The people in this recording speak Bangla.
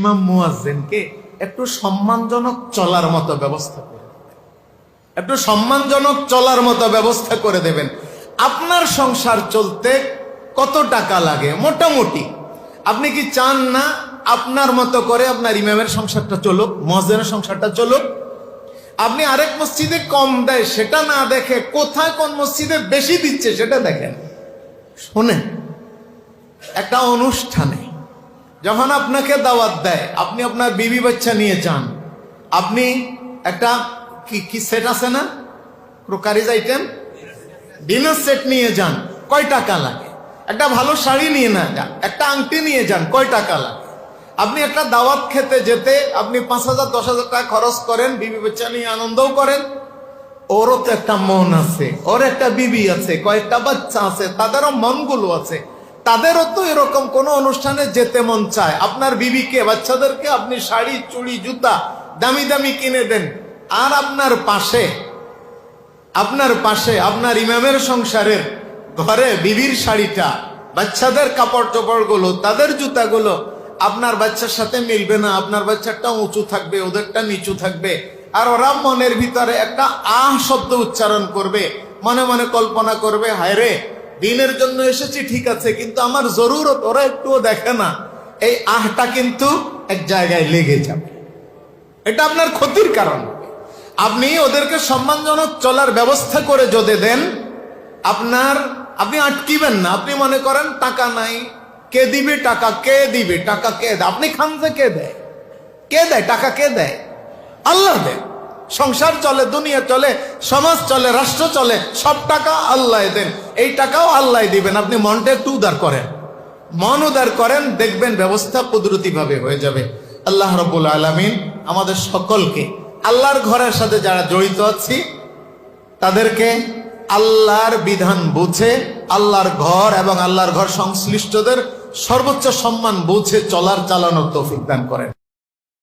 ইমাম মুয়াজ্জিনকে একটু সম্মানজনক চলার মতো ব্যবস্থা করে একটু সম্মানজনক চলার মতো ব্যবস্থা করে দেবেন। আপনার সংসার চলতে কত টাকা লাগে? মোটামুটি। আপনি কি চান না আপনার মতো করে আপনার ইমামের সংসারটা চলুক মসজিদের সংসারটা চলুক? আপনি আরেক মসজিদে কম দেয়, সেটা না দেখে কোথায় কোন মসজিদে বেশি দিচ্ছে সেটা দেখেন। শোনেন, একটা অনুষ্ঠানে যখন আপনাকে দাওয়াত দেয়, আপনি আপনার বিবি বাচ্চা নিয়ে যান, আপনি একটা কি কি সেট আছে না? ক্রোকারিজ আইটেম ডিনার সেট নিয়ে যান, কয় টাকা লাগে? একটা ভালো শাড়ি নিয়ে না যান, একটা আংটি নিয়ে যান, কয় টাকা লাগে? আপনি একটা দাওয়াত খেতে যেতে আপনি পাঁচ হাজার, দশ হাজার টাকা খরচ করেন, বিবি বাচ্চা নিয়ে আনন্দও করেন। ওরও তো একটা মন আছে, ওর একটা বিবি আছে, কয়েকটা বাচ্চা আছে, তাদেরও মনগুলো আছে। তাদেরও তো এরকম কোন অনুষ্ঠানে যেতে মন চায়। আপনার বিবিকে, বাচ্চাদেরকে আপনি শাড়ি, চুড়ি, জুতা দামি দামি কিনে দেন। আর আপনার পাশে আপনার পাশে, আপনার ইমামের সংসারের ঘরে বিবির শাড়িটা, বাচ্চাদের কাপড় চোপড়গুলো তাদের জুতাগুলো আপনার বাচ্চার সাথে মিলবে না। আপনার বাচ্চাটা উঁচু থাকবে, ওদেরটা নিচু থাকবে। আর ওরা মনের ভিতরে একটা আহ শব্দ উচ্চারণ করবে, মনে মনে কল্পনা করবে, হায় রে দিনের জন্য এসেছি, ঠিক আছে, কিন্তু আমার জরুরত, ওরা একটুও দেখে না। এই আহটা কিন্তু এক জায়গায় লেগে যাবে। এটা আপনার ক্ষতির কারণ। আপনি ওদেরকে সম্মানজনক চলার ব্যবস্থা করে যদি দেন, আপনার, আপনি আটকিবেন না। আপনি মনে করেন, টাকা নাই। কে দিবে টাকা, কে দিবে টাকা, কে দেয়? আপনি খান যে কে দেয়? কে দেয় টাকা, কে দেয়? আল্লাহ দেয়। সংসার চলে, দুনিয়া চলে, সমাজ চলে, রাষ্ট্র চলে, সব টাকা আল্লাহ দেন। এই টাকাও আল্লাহ দিবেন। আপনি মনটা একটু উদার করেন। মন উদার করেন, দেখবেন ব্যবস্থা কুদরতি ভাবে হয়ে যাবে। আল্লাহ রব্বুল আলমিন আমাদের সকলকে, আল্লাহর ঘরের সাথে যারা জড়িত আছি, তাদেরকে আল্লাহর বিধান বুঝে, আল্লাহর ঘর এবং আল্লাহর ঘর সংশ্লিষ্টদের সর্বোচ্চ সম্মান বুঝে চলার চালানোর তৌফিক দান করেন।